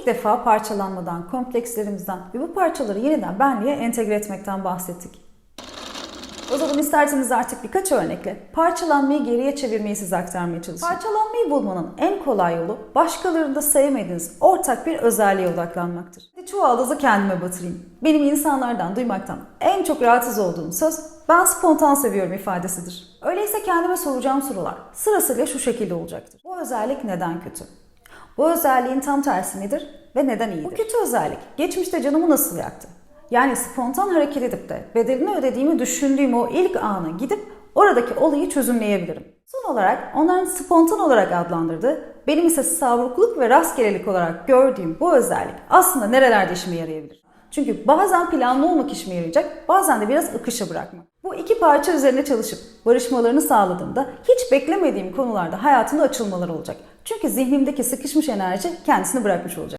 ilk defa parçalanmadan, komplekslerimizden ve bu parçaları yeniden benliğe entegre etmekten bahsettik. O zaman isterseniz artık birkaç örnekle parçalanmayı geriye çevirmeyi size aktarmaya çalışayım. Parçalanmayı bulmanın en kolay yolu başkalarında sevmediğiniz ortak bir özelliğe odaklanmaktır. Çuvaldızı kendime batırayım. Benim insanlardan duymaktan en çok rahatsız olduğum söz ben spontan seviyorum ifadesidir. Öyleyse kendime soracağım sorular sırasıyla şu şekilde olacaktır. Bu özellik neden kötü? Bu özelliğin tam tersi nedir ve neden iyidir? Bu kötü özellik geçmişte canımı nasıl yaktı? Yani spontan hareket edip de bedelini ödediğimi düşündüğüm o ilk anı gidip oradaki olayı çözümleyebilirim. Son olarak onların spontan olarak adlandırdığı, benim ise savrukluk ve rastgelelik olarak gördüğüm bu özellik aslında nerelerde işime yarayabilir? Çünkü bazen planlı olmak işime yarayacak, bazen de biraz akışa bırakmak. Bu iki parça üzerine çalışıp barışmalarını sağladığımda hiç beklemediğim konularda hayatımda açılmalar olacak. Çünkü zihnimdeki sıkışmış enerji kendisini bırakmış olacak.